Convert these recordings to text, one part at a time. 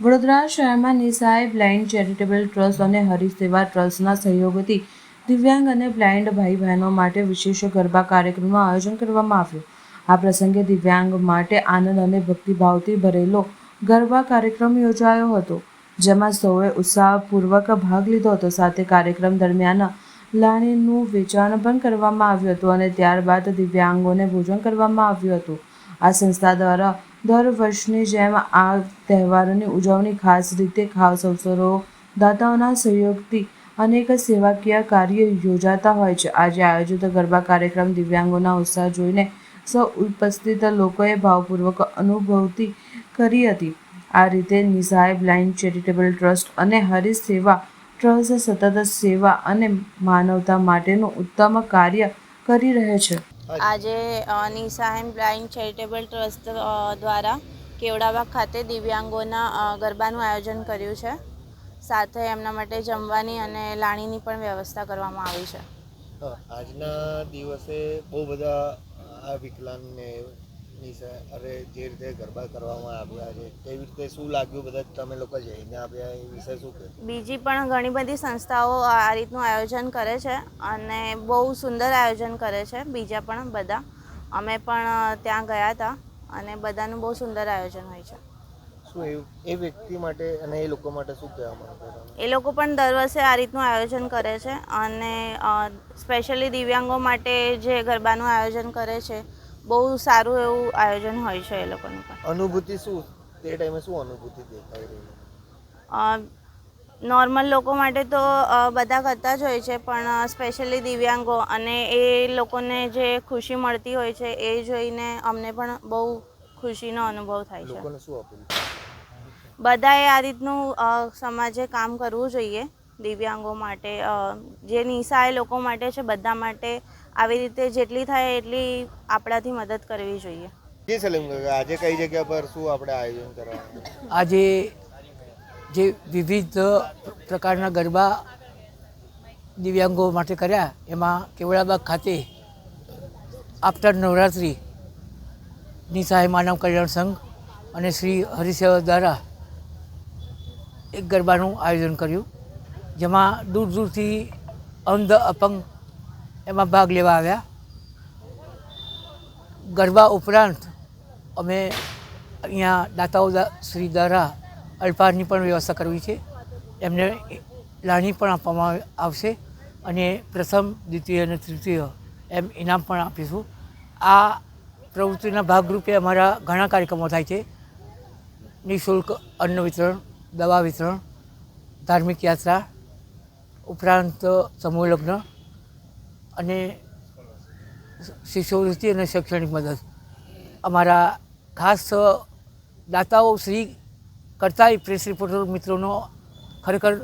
વડોદરા શહેરમાં નિસાય blind charitable trust અને હરિસેવા ટ્રસ્ટના સહયોગથી દિવ્યાંગ અને બ્લાઇન્ડ ભાઈ બહેનો માટે વિશેષ ગરબા કાર્યક્રમનું આયોજન કરવામાં આવ્યું. આ પ્રસંગે દિવ્યાંગ માટે આનંદ અને ભક્તિભાવથી ભરેલો ગરબા કાર્યક્રમ યોજાયો હતો, જેમાં સૌએ ઉત્સાહપૂર્વક ભાગ લીધો હતો. સાથે કાર્યક્રમ દરમિયાન લાણીનું વેચાણ પણ કરવામાં આવ્યું હતું અને ત્યારબાદ દિવ્યાંગોને ભોજન કરવામાં આવ્યું હતું. આ સંસ્થા દ્વારા દર વર્ષની જેમ આ તહેવારોની ઉજવણી ખાસ રીતે ખાસ અવસરો દાતાઓના સહયોગથી અનેક સેવાકીય કાર્ય યોજાતા હોય છે. આજે આયોજિત ગરબા કાર્યક્રમ દિવ્યાંગોના ઉત્સાહ જોઈને સૌ ઉપસ્થિત લોકોએ ભાવપૂર્વક અનુભૂતિ કરી હતી. આ રીતે નિઝાય બ્લાઇન્ડ ચેરિટેબલ ટ્રસ્ટ અને હરીશ સેવા ટ્રસ્ટ સતત સેવા અને માનવતા માટેનું ઉત્તમ કાર્ય કરી રહે છે. આજે Nisha M blind charitable trust દ્વારા કેવડાબાગ ખાતે દિવ્યાંગોના ગરબાનું આયોજન કર્યું છે. સાથે એમના માટે જમવાની અને લાણીની પણ વ્યવસ્થા કરવામાં આવી છે. આજના દિવસે બહુ બધા આ વિકલાંગને નિશા અરે જે રીતે ગરબા કરવામાં આવ્યા છે તેવી રીતે શું લાગ્યું બધા તમે લોકો જઈને આવ્યા એ વિશે શું કહે? બીજી પણ ઘણી બધી સંસ્થાઓ આ રીતનું આયોજન કરે છે અને બહુ સુંદર આયોજન કરે છે બીજા પણ બધા. અમે પણ ત્યાં ગયા હતા અને બધાનું બહુ સુંદર આયોજન હોય છે. શું એ વ્યક્તિ માટે અને એ લોકો માટે શું કહેવા માંગો એ લોકો પણ દર વર્ષે આ રીતનું આયોજન કરે છે અને સ્પેશિયલી દિવ્યાંગો માટે જે ગરબાનું આયોજન કરે છે બહુ સારું એવું આયોજન હોય છે એ લોકોનું પણ. અનુભૂતિ શું? તે ટાઈમે શું અનુભૂતિ દેખાઈ રહી નોર્મલ લોકો માટે તો બધા કરતા જ હોય છે પણ સ્પેશિયલી દિવ્યાંગો અને એ લોકોને જે ખુશી મળતી હોય છે એ જોઈને અમને પણ બહુ ખુશીનો અનુભવ થાય છે. બધાએ આ રીતનું સમાજે કામ કરવું જોઈએ દિવ્યાંગો માટે જે નિશાય લોકો માટે છે બધા માટે આવી રીતે જેટલી થાય એટલી આપણાથી મદદ કરવી જોઈએ. જી સલીમ કાકા આજે કઈ જગ્યા પર શું આપણે આયોજન કરવાનું? આજે જે વિવિધ પ્રકારના ગરબા દિવ્યાંગો માટે કર્યા એમાં કેવડાબાગ ખાતે આફ્ટર નવરાત્રિ નિસહાય માનવ કલ્યાણ સંઘ અને શ્રી હરિસેવા દ્વારા એક ગરબાનું આયોજન કર્યું જેમાં દૂર દૂરથી અંધ અપંગ એમાં ભાગ લેવા આવ્યા. ગરબા ઉપરાંત અમે અહીંયા દાતાઓ શ્રી દ્વારા અલ્પાહારની પણ વ્યવસ્થા કરવી છે. એમને લાણી પણ આપવામાં આવશે અને પ્રથમ, દ્વિતીય અને તૃતીય એમ ઇનામ પણ આપીશું. આ પ્રવૃત્તિના ભાગરૂપે અમારા ઘણા કાર્યક્રમો થાય છે. નિઃશુલ્ક અન્ન વિતરણ, દવા વિતરણ, ધાર્મિક યાત્રા, ઉપરાંત સમૂહ લગ્ન અને શિષ્યવૃત્તિ અને શૈક્ષણિક મદદ. અમારા ખાસ દાતાઓ શ્રી કરતાંય પ્રેસ રિપોર્ટર મિત્રોનો ખરેખર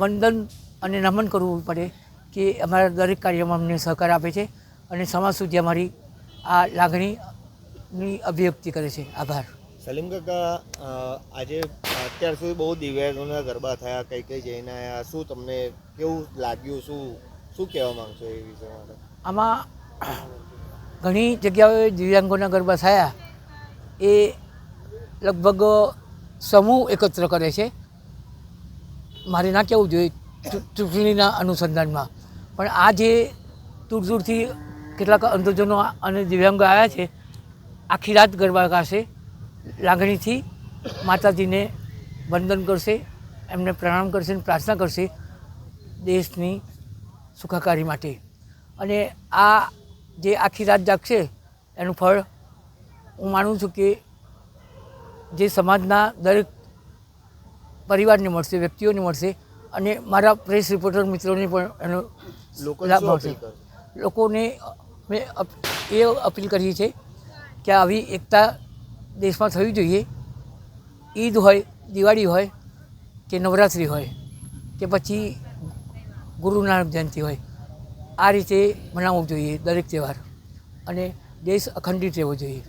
વંદન અને નમન કરવું પડે કે અમારા દરેક કાર્યમાં અમને સહકાર આપે છે અને સમાજ સુધી અમારી આ લાગણીની અભિવ્યક્તિ કરે છે. આભાર. સલીમ કાકા આજે અત્યાર સુધી બહુ દિવ્યાંગોના ગરબા થયા કઈ કઈ જઈને આવ્યા શું તમને કેવું લાગ્યું, શું શું કહેવા માંગશો એ વિશે માટે? આમાં ઘણી જગ્યાઓએ દિવ્યાંગોના ગરબા થયા એ લગભગ સમૂહ એકત્ર કરે છે. મારે ના કહેવું જોઈએ ચૂંટણીના અનુસંધાનમાં. પણ આ જે દૂર દૂરથી કેટલાક અંધજનો અને દિવ્યાંગો આવ્યા છે, આખી રાત ગરબા ગાશે, લાગણીથી માતાજીને વંદન કરશે, એમને પ્રણામ કરશે અને પ્રાર્થના કરશે. દેશની સુખાકારી માટે. અને આ જે આખી રાત જાગશે એનું ફળ હું માનું છું કે જે સમાજના દરેક પરિવારને મળશે વ્યક્તિઓને મળશે અને મારા પ્રેસ રિપોર્ટર મિત્રોને પણ એનો લાભ મળશે. લોકોને મેં એ અપીલ કરી છે કે આવી એકતા દેશમાં થવી જોઈએ. ઈદ હોય દિવાળી હોય કે નવરાત્રિ હોય કે પછી ગુરુ નાનક જયંતિ હોય. આ રીતે મનાવવું જોઈએ દરેક તહેવાર. અને દેશ અખંડિત રહેવો જોઈએ.